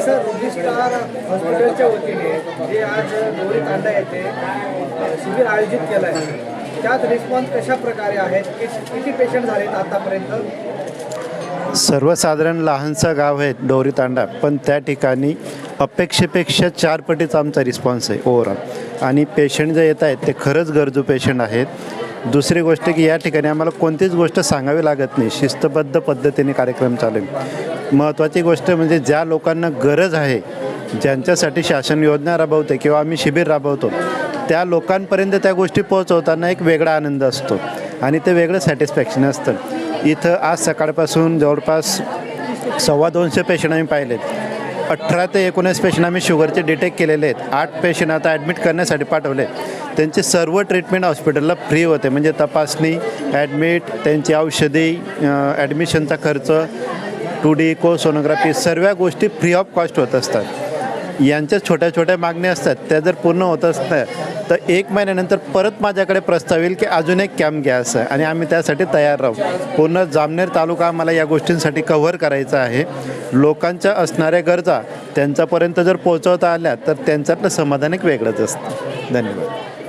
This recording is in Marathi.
असं रुबी स्टार हॉस्पिटलच्या वतीने जे आज गौरी तांडा येथे शिबिर आयोजित केलं आहे त्यात रिस्पॉन्स कशा प्रकारे आहेत? किती पेशंट झालेत आतापर्यंत? सर्वसाधारण लहानसा गाव आहे डोरी तांडा पण त्या ठिकाणी अपेक्षेपेक्षा चार पटीचा आमचा रिस्पॉन्स आहे ओव्हरऑल आणि पेशंट जे येत आहेत ते खरंच गरजू पेशंट आहेत. दुसरी गोष्ट की या ठिकाणी आम्हाला कोणतीच गोष्ट सांगावी लागत नाही. शिस्तबद्ध पद्धतीने कार्यक्रम चालेल महत्त्वाची गोष्ट म्हणजे ज्या लोकांना गरज आहे ज्यांच्यासाठी शासन योजना राबवते किंवा आम्ही शिबिर राबवतो त्या लोकांपर्यंत त्या गोष्टी पोहोचवताना एक वेगळा आनंद असतो आणि ते वेगळं सॅटिस्फॅक्शन असतं. इथं आज सकाळपासून जवळपास सव्वा दोनशे पेशंट आम्ही पाहिलेत. अठरा ते एकोणीस पेशंट आम्ही शुगरचे डिटेक्ट केलेले आहेत. आठ पेशंट आता ॲडमिट करण्यासाठी पाठवले त्यांचे सर्व ट्रीटमेंट हॉस्पिटलला फ्री होते. म्हणजे तपासणी ॲडमिट त्यांची औषधी ॲडमिशनचा खर्च टू डी को सोनोग्राफी सर्व गोष्टी फ्री ऑफ कॉस्ट होत असतात. यांच्या छोट्या छोट्या मागण्या असतात. त्या जर पूर्ण होत असतात तर एक महिन्यानंतर परत माझ्याकडे प्रस्ताव येईल की अजून एक कॅम्प घ्या असं. आणि आम्ही त्यासाठी तयार राहू. पूर्ण जामनेर तालुका आम्हाला या गोष्टींसाठी कव्हर करायचा आहे. लोकांच्या असणाऱ्या गरजा त्यांच्यापर्यंत जर पोहोचवता आल्या तर त्यांच्यातलं समाधान एक वेगळंच असतं. धन्यवाद.